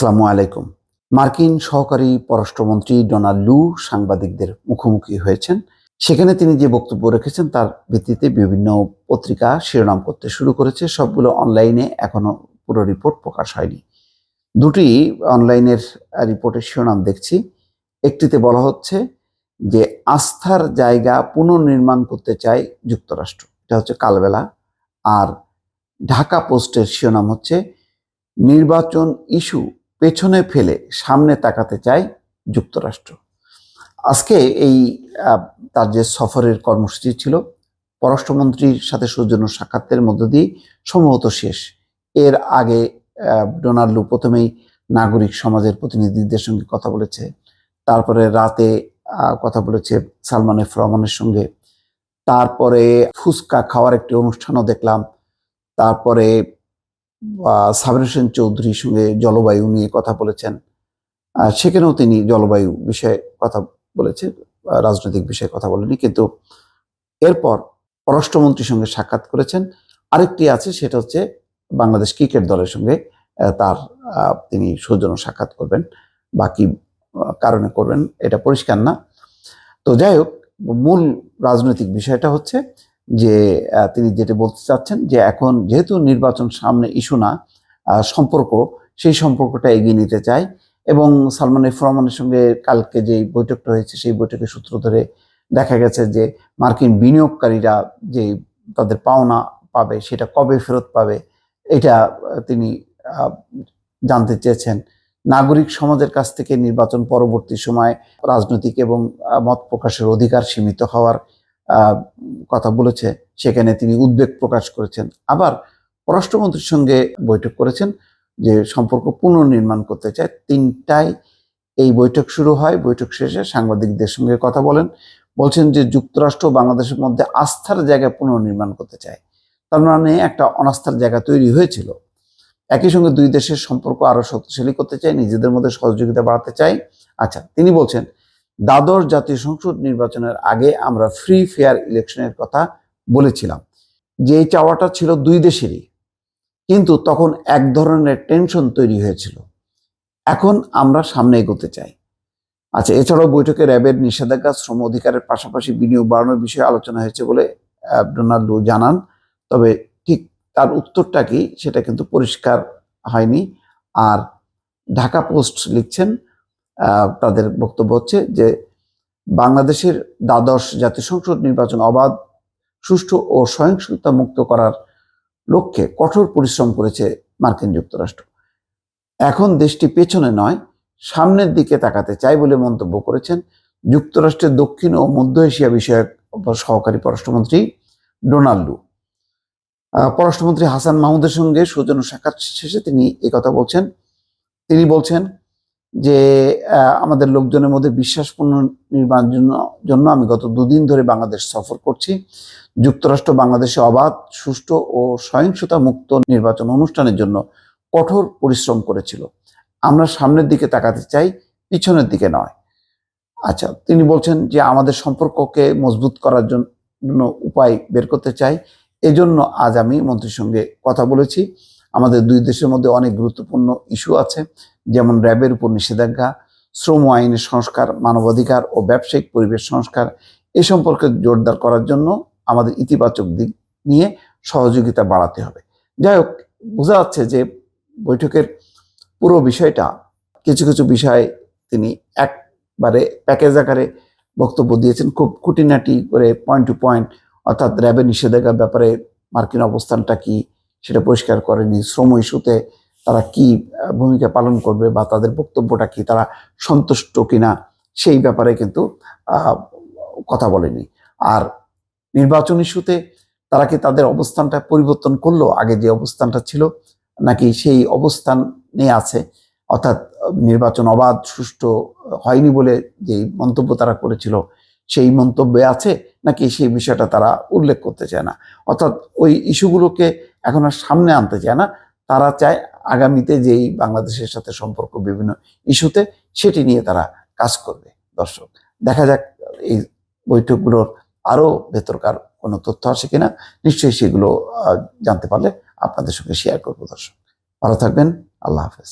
আসসালামু আলাইকুম। মার্কিন সহকারী পররাষ্ট্রমন্ত্রী ডোনাল্ড লু সাংবাদিকদের মুখোমুখি হয়েছেন। সেখানে তিনি যে বক্তব্য রেখেছেন তার ভিত্তিতে বিভিন্ন পত্রিকা শিরোনাম করতে শুরু করেছে। সবগুলো অনলাইনে এখনও পুরো রিপোর্ট প্রকাশ হয়নি। দুটি অনলাইনের রিপোর্টের শিরোনাম দেখছি। একটিতে বলা হচ্ছে যে আস্থার জায়গা পুনর্নির্মাণ করতে চায় যুক্তরাষ্ট্র। এটা হচ্ছে কালবেলা। আর ঢাকা পোস্টের শিরোনাম হচ্ছে, নির্বাচন ইস্যু পেছনে ফেলে সামনে তাকাতে চায় যুক্তরাষ্ট্র। আজকে এই তার যে সফরের কর্মসূচি ছিল, পররাষ্ট্রমন্ত্রীর সাথে সৌজন্য সাক্ষাতের মধ্য দিয়ে সম্ভবত শেষ। এর আগে ডোনাল্ড লু প্রথমেই নাগরিক সমাজের প্রতিনিধিদের সঙ্গে কথা বলেছে। তারপরে রাতে কথা বলেছে সালমান এফ রহমানের সঙ্গে। তারপরে ফুচকা খাওয়ার একটি অনুষ্ঠানও দেখলাম। তারপরে সাবির হোসেন চৌধুরীর সঙ্গে জলবায়ু নিয়ে কথা বলেছেন। সেখানেও তিনি জলবায়ু বিষয়ে কথা বলেছে রাজনৈতিক বিষয়ে কথা বলেনি কিন্তু এরপর পররাষ্ট্রমন্ত্রীর সঙ্গে সাক্ষাৎ করেছেন। আরেকটি আছে, সেটা হচ্ছে বাংলাদেশ ক্রিকেট দলের সঙ্গে তার তিনি সৌজন্য সাক্ষাৎ করবেন। বাকি কারণে করবেন, এটা পরিষ্কার না। তো যাই হোক, মূল রাজনৈতিক বিষয়টা হচ্ছে যে তিনি যেটা বলতে চাচ্ছেন যে, এখন যেহেতু নির্বাচন সামনে ইস্যু না সম্পর্ক, সেই সম্পর্কটা এগিয়ে নিতে চায় এবং সালমান এফ রহমানের সঙ্গে কালকে যে বৈঠকটা হয়েছে, সেই বৈঠকের সূত্র ধরে দেখা গেছে যে, মার্কিন বিনিয়োগকারীরা যে তাদের পাওনা পাবে, সেটা কবে ফেরত পাবে, এটা তিনি জানতে চেয়েছেন। নাগরিক সমাজের কাছ থেকে নির্বাচন পরবর্তী সময় রাজনৈতিক এবং মত প্রকাশের অধিকার সীমিত হওয়ার কথা বলেছে, সেখানে তিনি উদ্বেগ প্রকাশ করেছেন। আবার পররাষ্ট্রমন্ত্রীর সঙ্গে বৈঠক করেছেন যে সম্পর্ক পুনর্নির্মাণ করতে চায়। তিনটায় এই বৈঠক শুরু হয়, বৈঠক শেষে সাংবাদিকদের সঙ্গে কথা বলেন। বলছেন যে যুক্তরাষ্ট্র বাংলাদেশের মধ্যে আস্থার জায়গা পুনর্নির্মাণ করতে চায়। তার মানে একটা অনাস্থার জায়গা তৈরি হয়েছিল। একই সঙ্গে দুই দেশের সম্পর্ক আরও শক্তিশালী করতে চায়, নিজেদের মধ্যে সহযোগিতা বাড়াতে চাই আচ্ছা তিনি বলছেন দ্বাদশ জাতীয় সংসদ নির্বাচনের আগে আমরা ফ্রি ফেয়ার ইলেকশনের কথা বলেছিলাম। যে এই চাওয়াটা ছিল দুই দেশেরই। কিন্তু তখন এক ধরনের টেনশন তৈরি হয়েছিল। এখন আমরা সামনে এগোতে চাই। আচ্ছা এছাড়াও বৈঠকে র্যাবের নিষেধাজ্ঞা, শ্রম অধিকারের পাশাপাশি বিনিয়োগ বাড়ানোর বিষয়ে আলোচনা হয়েছে বলে ডোনাল্ড জানান। তবে ঠিক তার উত্তরটা কি, সেটা কিন্তু পরিষ্কার হয়নি। আর ঢাকা পোস্ট লিখছেন তাদের বক্তব্য হচ্ছে যে বাংলাদেশের দ্বাদশ জাতীয় সংসদ নির্বাচন অবাধ, সুষ্ঠু ও সহিংসতা মুক্ত করার লক্ষ্যে কঠোর পরিশ্রম করেছে মার্কিন যুক্তরাষ্ট্র। এখন দেশটি পেছনে নয়, সামনের দিকে তাকাতে চাই বলে মন্তব্য করেছেন যুক্তরাষ্ট্রের দক্ষিণ ও মধ্য এশিয়া বিষয়ক সহকারী পররাষ্ট্রমন্ত্রী ডোনাল্ডু পররাষ্ট্রমন্ত্রী হাসান মাহমুদের সঙ্গে সৌজন্য সাক্ষাৎ শেষে তিনি কথা বলছেন। তিনি বলছেন যে আমাদের লোকজনের মধ্যে বিশ্বাসপূর্ণ নির্মাণের জন্য জন্য আমি গত দুদিন ধরে বাংলাদেশ সফর করছি। যুক্তরাষ্ট্র বাংলাদেশে অবাধ, সুষ্ঠু ও সহিংসতা মুক্ত নির্বাচন অনুষ্ঠানের জন্য কঠোর পরিশ্রম করেছিল। আমরা সামনের দিকে তাকাতে চাই, পিছনের দিকে নয়। আচ্ছা তিনি বলছেন যে, আমাদের সম্পর্ককে মজবুত করার জন্য উপায় বের করতে চাই। এজন্য আজ আমি মন্ত্রীর সঙ্গে কথা বলেছি। আমাদের দুই দেশের মধ্যে অনেক গুরুত্বপূর্ণ ইস্যু আছে। যেমন র্যাবের উপর নিষেধাজ্ঞা, শ্রম আইনের সংস্কার, মানবাধিকার ও ব্যবসায়িক পরিবেশ সংস্কার, এ সম্পর্কে জোরদার করার জন্য আমাদের ইতিবাচক দিক নিয়ে সহযোগিতা বাড়াতে হবে। যাই হোক, বোঝা যাচ্ছে যে বৈঠকের পুরো বিষয়টা, কিছু কিছু বিষয় তিনি একবারে প্যাকেজ আকারে বক্তব্য দিয়েছেন, খুব খুঁটিনাটি করে পয়েন্ট টু পয়েন্ট অর্থাৎ র্যাবের নিষেধাজ্ঞার ব্যাপারে মার্কিন অবস্থানটা কি, সেটা পরিষ্কার করেনি, শ্রম ইস্যুতে তারা কি ভূমিকা পালন করবে বা তাদের বক্তব্যটা কি, তারা সন্তুষ্ট কিনা, সেই ব্যাপারে কিন্তু কথা বলেনি। আর নির্বাচন ইস্যুতে তারা কি তাদের অবস্থানটা পরিবর্তন করল? আগে যে অবস্থানটা ছিল, নাকি সেই অবস্থান নিয়ে আছে? অর্থাৎ, নির্বাচন অবাধ, সুষ্ঠু হয়নি বলে যে মন্তব্য তারা করেছিল, সেই মন্তব্যে আছে? নাকি সেই বিষয়টা তারা উল্লেখ করতে চায় না? অর্থাৎ ওই ইস্যুগুলোকে এখন আর সামনে আনতে চায় না। তারা চায় আগামীতে যেই বাংলাদেশের সাথে সম্পর্ক বিভিন্ন ইস্যুতে সেটি নিয়ে তারা কাজ করবে। দর্শক, দেখা যাক এই বৈঠকগুলোর আরও ভেতরকার কোনো তথ্য আসে কিনা, নিশ্চয়ই সেগুলো জানতে পারলে আপনাদের সঙ্গে শেয়ার করব দর্শক। ভালো থাকবেন, আল্লাহ হাফেজ।